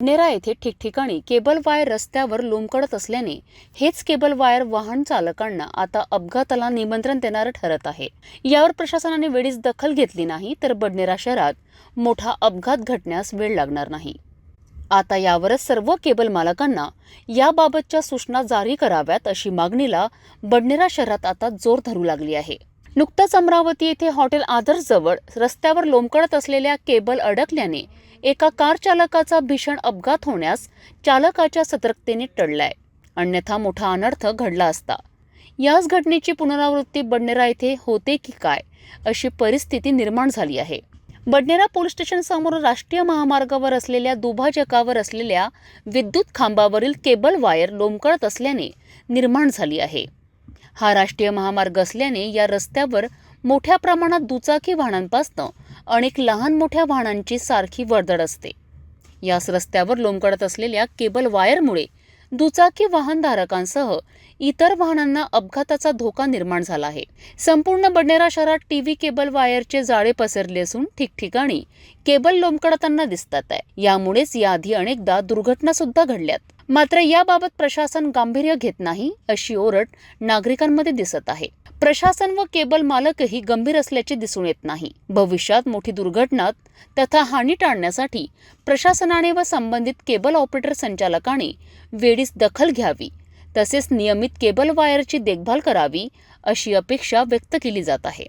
नेरा येथे ठिकठिकाणी cable wire रस्त्यावर लोंबकडत असल्याने हेच केबल वायर वाहन चालकांना आता अपघाताला निमंत्रण देणारं ठरत आहे. यावर प्रशासनाने वेळीच दखल घेतली नाही तर बडनेरा शहरात मोठा अपघात घडण्यास वेळ लागणार नाही. आता यावरच सर्व केबल मालकांना याबाबतच्या सूचना जारी कराव्यात अशी मागणीला बडनेरा शहरात आता जोर धरू लागली आहे. नुकताच अमरावती येथे हॉटेल आदर्शजवळ रस्त्यावर लोंबकळत असलेल्या केबल अडकल्याने एका कार चालकाचा भीषण अपघात होण्यास चालकाच्या सतर्कतेने टळलाय. अन्यथा मोठा अनर्थ घडला असता. याच घटनेची पुनरावृत्ती बडनेरा येथे होते की काय अशी परिस्थिती निर्माण झाली आहे. बडनेरा पोलीस स्टेशन समोर राष्ट्रीय महामार्गावर असलेल्या दुभाजकावर असलेल्या विद्युत खांबावरील केबल वायर लोंबकळत असल्याने निर्माण झाली आहे. हा राष्ट्रीय महामार्ग असल्याने या रस्त्यावर मोठ्या प्रमाणात दुचाकी वाहनांपासनं अनेक लहान मोठ्या वाहनांची सारखी वर्दळ असते. याच रस्त्यावर लोंबकडत असलेल्या केबल वायरमुळे दुचाकी वाहनधारकांसह इतर वाहनांना अपघाताचा धोका निर्माण झाला आहे. संपूर्ण बडनेरा शहरात टीव्ही केबल वायरचे जाळे पसरले असून ठिकठिकाणी केबल लोंबकडताना दिसतात आहे. यामुळेच याआधी अनेकदा दुर्घटना सुद्धा घडल्यात. मात्र याबाबत प्रशासन गांभीर्य घेत नाही अशी ओरड नागरिकांमध्ये दिसत आहे. प्रशासन व केबल मालकही गंभीर असल्याचे दिसून येत नाही. भविष्यात मोठी दुर्घटना तथा हानी टाळण्यासाठी प्रशासनाने व संबंधित केबल ऑपरेटर संचालकाने वेळीच दखल घ्यावी तसेच नियमित केबल वायरची देखभाल करावी अशी अपेक्षा व्यक्त केली जात आहे.